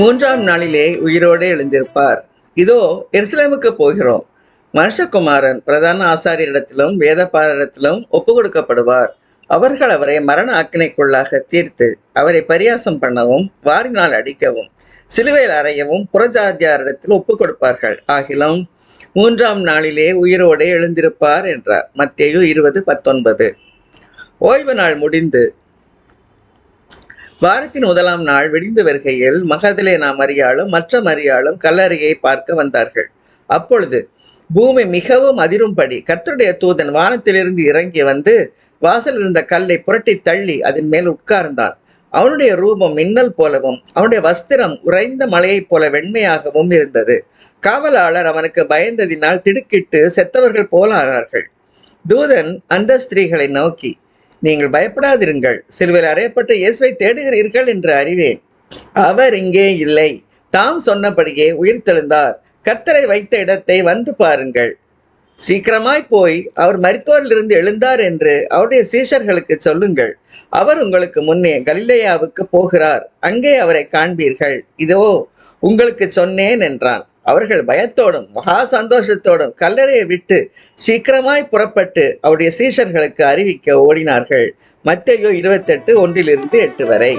மூன்றாம் நாளிலே உயிரோடு எழுந்திருப்பார். இதோ எருசலேமுக்கு போகிறோம். மனுஷகுமாரன் பிரதான ஆசாரியரிடத்திலும் வேதபாரரிடத்திலும் ஒப்பு கொடுக்கப்படுவார் அவர்கள் அவரை மரண ஆக்கினைக்குள்ளாக தீர்த்து அவரை பரியாசம் பண்ணவும் வாரினால் அடிக்கவும் சிலுவையில் அறையவும் புறஜாதியாரிடத்தில் ஒப்பு கொடுப்பார்கள் ஆகிலும் மூன்றாம் நாளிலே உயிரோடு எழுந்திருப்பார் என்றார். மத்தேயு இருபது பத்தொன்பது. ஓய்வு நாள் முடிந்து வாரத்தின் முதலாம் நாள் விடிந்து வருகையில் மகதிலே நாம் அறியாளும் மற்ற மரியாளும் கல்லறையை பார்க்க வந்தார்கள். அப்பொழுது பூமி மிகவும் அதிரும்படி கர்த்தருடைய தூதன் வானத்திலிருந்து இறங்கி வந்து வாசல் இருந்த கல்லை புரட்டி தள்ளி அதன் மேல் உட்கார்ந்தான் அவனுடைய ரூபம் மின்னல் போலவும் அவனுடைய வஸ்திரம் உறைந்த மலையைப் போல வெண்மையாகவும் இருந்தது. காவலாளர் அவனுக்கு பயந்ததினால் திடுக்கிட்டு செத்தவர்கள் போல ஆனார்கள் தூதன் அந்த ஸ்திரீகளை நோக்கி நீங்கள் பயப்படாதிருங்கள். சிலுவையில் அறையப்பட்ட இயேசுவை தேடுகிறீர்கள் என்று அறிவேன். அவர் இங்கே இல்லை. தாம் சொன்னபடியே உயிர்த்தெழுந்தார் கர்த்தரை வைத்த இடத்தை வந்து பாருங்கள். சீக்கிரமாய் போய் அவர் மருத்துவரிலிருந்து எழுந்தார் என்று அவருடைய சீஷர்களுக்கு சொல்லுங்கள். அவர் உங்களுக்கு முன்னே கலிலேயாவுக்கு போகிறார். அங்கே அவரை காண்பீர்கள். இதோ உங்களுக்கு சொன்னேன் என்றான். அவர்கள் பயத்தோடும் மகா சந்தோஷத்தோடும் கல்லறையை விட்டு சீக்கிரமாய் புறப்பட்டு அவருடைய சீஷர்களுக்கு அறிவிக்க ஓடினார்கள். மத்தேயு இருபத்தெட்டு ஒன்றிலிருந்து எட்டு வரை.